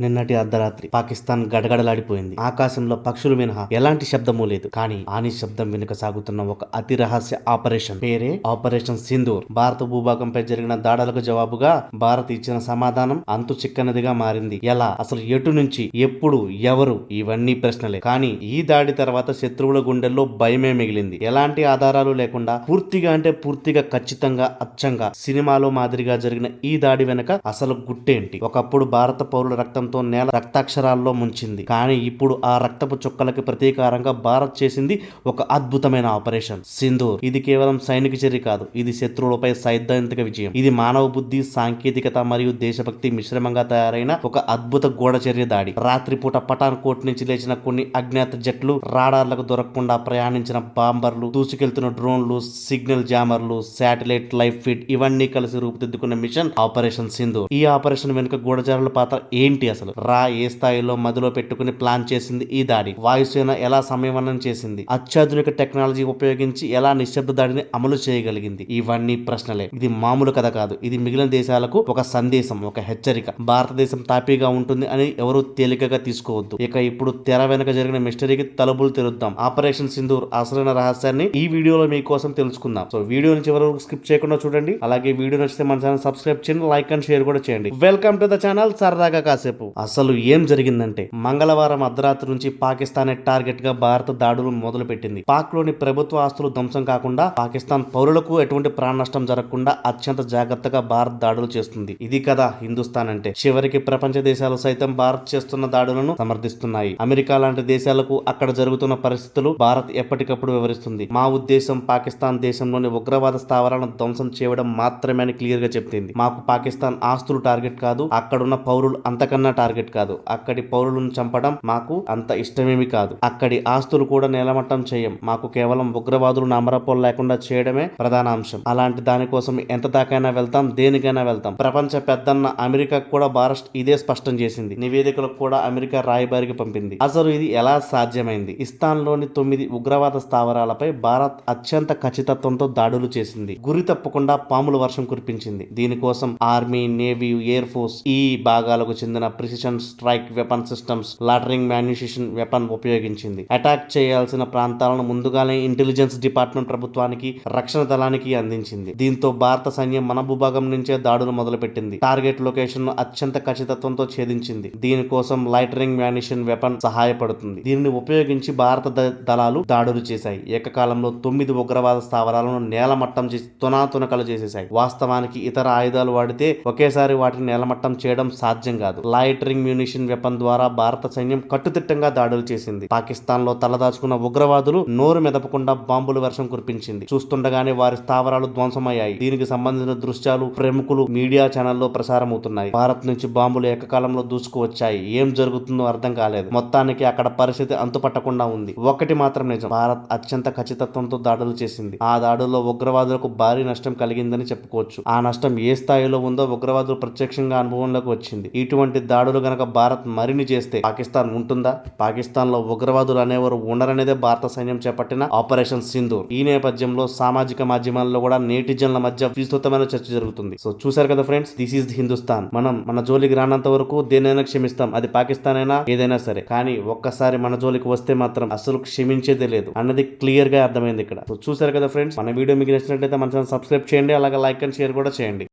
నిన్నటి అర్ధరాత్రి పాకిస్తాన్ గడగడలాడిపోయింది. ఆకాశంలో పక్షులు మినహా ఎలాంటి శబ్దమూ లేదు. కానీ ఆ నిశ్శబ్దం వెనుక సాగుతున్న ఒక అతి రహస్య ఆపరేషన్. పేరే ఆపరేషన్ సింధూర్. భారత భూభాగంపై జరిగిన దాడులకు జవాబుగా భారత్ ఇచ్చిన సమాధానం అంతు చిక్కనదిగా మారింది. ఎలా? అసలు ఎటు నుంచి? ఎప్పుడు? ఎవరు? ఇవన్నీ ప్రశ్నలే. కానీ ఈ దాడి తర్వాత శత్రువుల గుండెల్లో భయమే మిగిలింది. ఎలాంటి ఆధారాలు లేకుండా పూర్తిగా అంటే పూర్తిగా ఖచ్చితంగా అచ్చంగా సినిమాలో మాదిరిగా జరిగిన ఈ దాడి వెనుక అసలు గుట్టేంటి? ఒకప్పుడు భారత పౌరుల రక్తం రక్తంతో నేల రక్తాక్షరాల్లో ముంచింది. కానీ ఇప్పుడు ఆ రక్తపు చుక్కలకి ప్రతీకారంగా భారత్ చేసింది ఒక అద్భుతమైన ఆపరేషన్. సింధూర్. ఇది కేవలం సైనిక చర్య కాదు ఇది శత్రువులపై సైద్ధాంతిక విజయం. ఇది మానవ బుద్ధి సాంకేతికత మరియు దేశభక్తి మిశ్రమంగా తయారైన ఒక అద్భుత గూఢచర్య దాడి. రాత్రిపూట పఠాన్ కోట్ నుంచి లేచిన కొన్ని అజ్ఞాత జట్లు రాడార్లకు దొరకకుండా ప్రయాణించిన బాంబర్లు దూసుకెళ్తున్న డ్రోన్లు సిగ్నల్ జామర్లు శాటిలైట్ లైఫ్ ఫీడ్ ఇవన్నీ కలిసి రూపుదిద్దుకున్న మిషన్ ఆపరేషన్ సింధు ఈ ఆపరేషన్ వెనుక గూఢచారుల పాత్ర ఏంటి అసలు. రా ఏ స్థాయిలో మదిలో పెట్టుకుని ప్లాన్ చేసింది ఈ దాడి? వాయుసేన ఎలా సమయమనం చేసింది? అత్యాధునిక టెక్నాలజీ ఉపయోగించి ఎలా నిశ్శబ్ద దాడిని అమలు చేయగలిగింది? ఇవన్నీ ప్రశ్నలే. ఇది మామూలు కథ కాదు. ఇది మిగిలిన దేశాలకు ఒక సందేశం ఒక హెచ్చరిక. భారతదేశం తాపీగా ఉంటుంది అని ఎవరు తేలికగా తీసుకోవద్దు. ఇక ఇప్పుడు తెర వెనుక జరిగిన మిస్టరీకి తలుపులు తెరుద్దాం. ఆపరేషన్ సింధూర్ అసలైన రహస్యాన్ని ఈ వీడియోలో మీకోసం తెలుసుకుందాం. సో వీడియోని చివరి వరకు స్కిప్ చేయకుండా చూడండి. అలాగే వీడియో నచ్చితే మన ఛానల్ సబ్స్క్రైబ్ చేయండి లైక్ అండ్ షేర్ కూడా చేయండి. Welcome to the channel. సరదాగా కాసేపు. అసలు ఏం జరిగిందంటే మంగళవారం అర్ధరాత్రి నుంచి పాకిస్తాన్ టార్గెట్గా భారత దాడులు మొదలు పెట్టింది పాక్లోని ప్రభుత్వ ఆస్తులు ధ్వంసం కాకుండా పాకిస్తాన్ పౌరులకు ఎటువంటి ప్రాణ నష్టం జరగకుండా అత్యంత జాగ్రత్తగా భారత్ దాడులు చేస్తుంది. ఇది కదా హిందుస్థాన్ అంటే. చివరికి ప్రపంచ దేశాలు సైతం భారత్ చేస్తున్న దాడులను సమర్థిస్తున్నాయి. అమెరికా లాంటి దేశాలకు అక్కడ జరుగుతున్న పరిస్థితులు భారత్ ఎప్పటికప్పుడు వివరిస్తుంది. మా ఉద్దేశం పాకిస్తాన్ దేశంలోని ఉగ్రవాద స్థావరాలను ధ్వంసం చేయడం మాత్రమే అని క్లియర్గా చెప్పింది. మాకు పాకిస్తాన్ ఆస్తులు టార్గెట్ కాదు అక్కడున్న పౌరులు అంతకన్నా టార్గెట్ కాదు. అక్కడి పౌరులను చంపడం మాకు అంత ఇష్టమేమి కాదు. అక్కడి ఆస్తులు కూడా నేలమట్టం చేయం. మాకు కేవలం ఉగ్రవాదులను నమరపోలు లేకుండా చేయడమే ప్రధాన అంశం. అలాంటి దానికోసం ఎంత దాకైనా వెళ్తాం దేనికైనా వెళ్తాం. ప్రపంచ పెద్దన్న అమెరికా కూడా భారత్ ఇదే స్పష్టం చేసింది. నివేదికలకు కూడా అమెరికా రాయబారికి పంపింది. అసలు ఇది ఎలా సాధ్యమైంది? ఇస్తాన్లోని తొమ్మిది ఉగ్రవాద స్థావరాలపై భారత్ అత్యంత ఖచ్చితత్వంతో దాడులు చేసింది. గురి తప్పకుండా పాముల వర్షం కురిపించింది. దీనికోసం ఆర్మీ నేవీ ఎయిర్ ఫోర్స్ ఈ భాగాలకు చెందిన precision strike weapon systems loitering munition weapon ఉపయోగించింది. Attack చేయాల్సిన ప్రాంతాలను ముందుగానే ఇంటెలిజెన్స్ డిపార్ట్మెంట్ ప్రభుత్వానికి రక్షణ దళానికి అందించింది. దీంతో భారత సైన్యం మన భూభాగం నుంచే దాడులు మొదలుపెట్టింది. టార్గెట్ లొకేషన్ను అత్యంత ఖచ్చితత్వంతో ఛేదించింది. దీనికోసం లైటరింగ్ మ్యానిషన్ వెపన్ సహాయపడుతుంది. దీనిని ఉపయోగించి భారత దళాలు దాడులు చేశాయి. ఏకకాలంలో తొమ్మిది ఉగ్రవాద స్థావరాలను నేలమట్టం చేసి తునాతునకలు చేసేశాయి. వాస్తవానికి ఇతర ఆయుధాలు వాడితే ఒకేసారి వాటిని నేలమట్టం చేయడం సాధ్యం కాదు. లైటరింగ్ మ్యూనిషన్ వెపన్ ద్వారా భారత సైన్యం కట్టుదిట్టంగా దాడులు చేసింది. పాకిస్తాన్లో తలదాచుకున్న ఉగ్రవాదులు నోరు మెదపకుండా బాంబుల వర్షం కురిపించింది. చూస్తుండగానే వారి స్థావరాలు ధ్వంసమయ్యాయి. దీనికి సంబంధించిన దృశ్యాలు ప్రముఖులు మీడియా ఛానల్లో ప్రసారం అవుతున్నాయి భారత్ నుంచి బాంబులు ఏకకాలంలో దూసుకువచ్చాయి. ఏం జరుగుతుందో అర్థం కాలేదు. మొత్తానికి అక్కడ పరిస్థితి అంతుపట్టకుండా ఉంది. ఒకటి మాత్రం నిజం. భారత్ అత్యంత ఖచ్చితత్వంతో దాడులు చేసింది. ఆ దాడుల్లో ఉగ్రవాదులకు భారీ నష్టం కలిగిందని చెప్పుకోవచ్చు. ఆ నష్టం ఏ స్థాయిలో ఉందో ఉగ్రవాదులు ప్రత్యక్షంగా అనుభవంలోకి వచ్చింది. ఇటువంటి దాడులు గనక భారత్ మరిన్ని చేస్తే పాకిస్తాన్ ఉంటుందా? పాకిస్తాన్లో ఉగ్రవాదులు అనేవారు ఉండరనేదే భారత సైన్యం చేపట్టిన ఆపరేషన్ సింధూర్. ఈ నేపథ్యంలో సామాజిక మాధ్యమాల్లో కూడా నేటిజన్ల మధ్య విస్తృతమైన చర్చ జరుగుతుంది. సో చూసారు కదా ఫ్రెండ్స్ దిస్ ఈస్ హిందుస్థాన్. మనం మన జోలికి రానంత వరకు దేనైనా క్షమిస్తాం. అది పాకిస్తాన్ అయినా ఏదైనా సరే. కానీ ఒక్కసారి మన జోలికి వస్తే మాత్రం అసలు క్షమించేదే లేదు. అన్నది క్లియర్గా అర్థమైంది ఇక్కడ. సో చూసారు కదా ఫ్రెండ్స్ మన వీడియో మీకు నచ్చినట్లయితే మన ఛానల్ సబ్స్క్రైబ్ చేయండి. అలాగే లైక్ అండ్ షేర్ కూడా చేయండి.